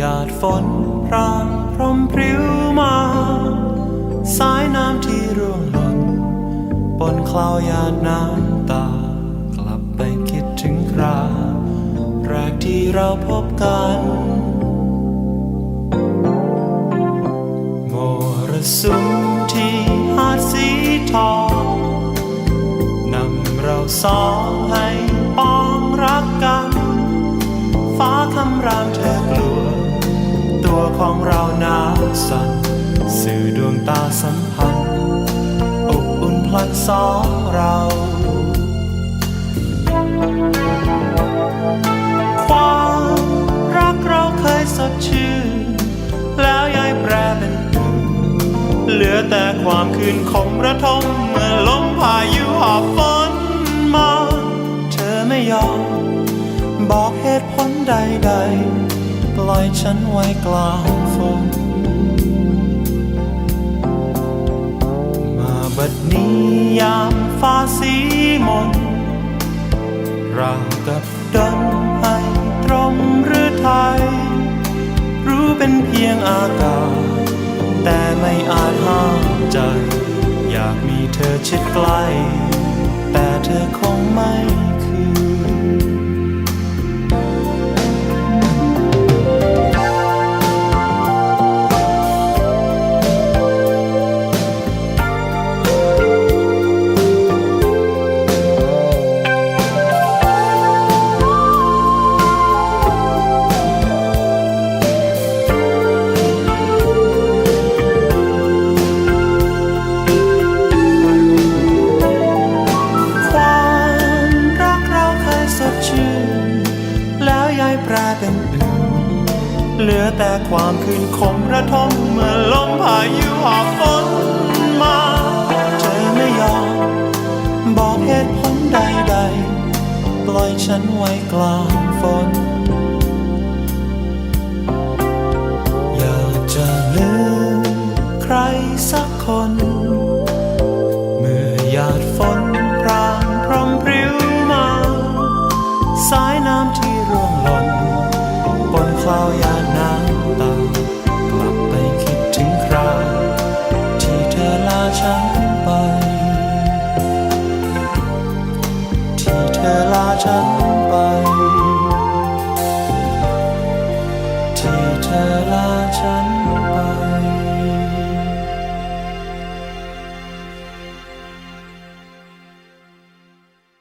ยาดฝนพรางพรมพริ้วมา สายน้ำที่ร่วงหล่นปนคลาวหยาดน้ำตา กลับไปคิดถึงคราแรกที่เราพบกันมรสุมที่หาดสีทองนำเราสองให้ปอง วของเราหนาวสั่นสื่อดวงตาสัมพันธ์อบอุ่นพลันสองเราความรักเราเคยสดชื่น แล้วย้ายแปรเป็นอื่นเหลือแต่ความคืนคมระทมเมื่อลมพายุหอบฝนมา เธอไม่ยอม บอกเหตุผลใดๆ ปล่อยฉันไว้กลางฝนมาบัดนี้ยามฟ้าสีมนราวกับดนให้ตรมหรือไทย รู้เป็นเพียงอากาศ แต่ไม่อาจห้ามใจ อยากมีเธอชิดใกล้ แต่เธอคงไม่คือ เป็นอื่นเหลือแต่ความคืนคมระทมเมื่อลมพายุหอบฝนมาเธอไม่ยอมบอกเหตุผลใดๆ ปล่อยฉันไว้กลางฝน อยากจะลืมใครสักคน เธอลาฉันไป